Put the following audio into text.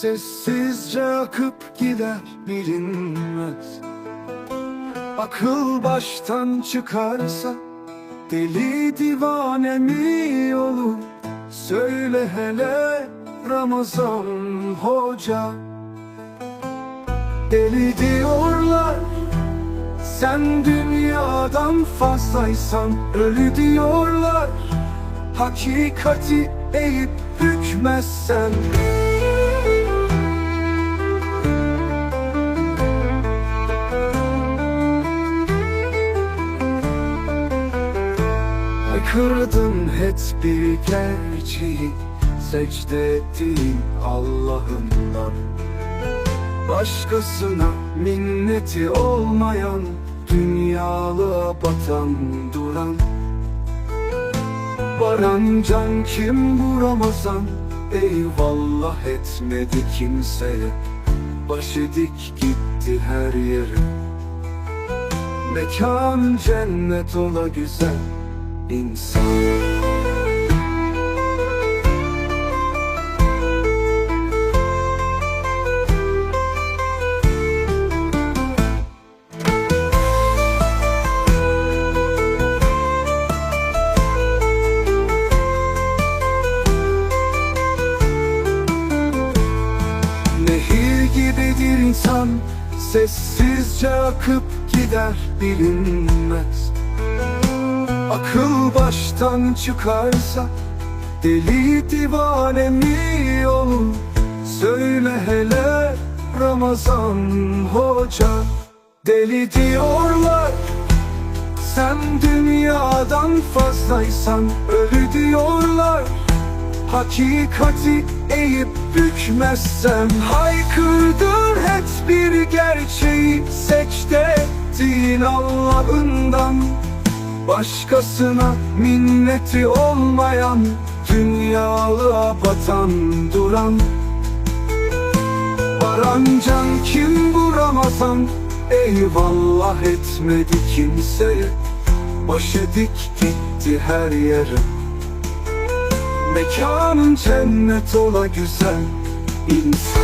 Sessizce akıp gider bilinmez. Akıl baştan çıkarsa Deli divane mi olur? Söyle hele Ramazan hoca. Deli diyorlar Sen dünyadan fazlaysan Ölü diyorlar. Hakikati eğip bükmezsen Kırdın hep bir gerçeği Secde ettiğin Allah'ından. Başkasına minneti olmayan Dünyalığa batan duran Varan can kim bu Ramazan Eyvallah etmedi kimseye. Başı dik gitti her yere. Mekan cennet ola güzel insan gibidir insan Sessizce akıp gider bilinmez. Akıl baştan çıkarsa Deli divane mi olur? Söyle hele Ramazan hoca Deli diyorlar Sen dünyadan fazlaysan Ölü diyorlar Hakikati eğip bükmezsem Haykırdır hep bir gerçeği Secde ettiğin Allah'ından. Başkasına minneti olmayan Dünyalığa batan duran. Varan can kim bu Ramazan? Eyvallah etmedi kimseye. Başı dik gitti her yere Mekanın cennet ola güzel insan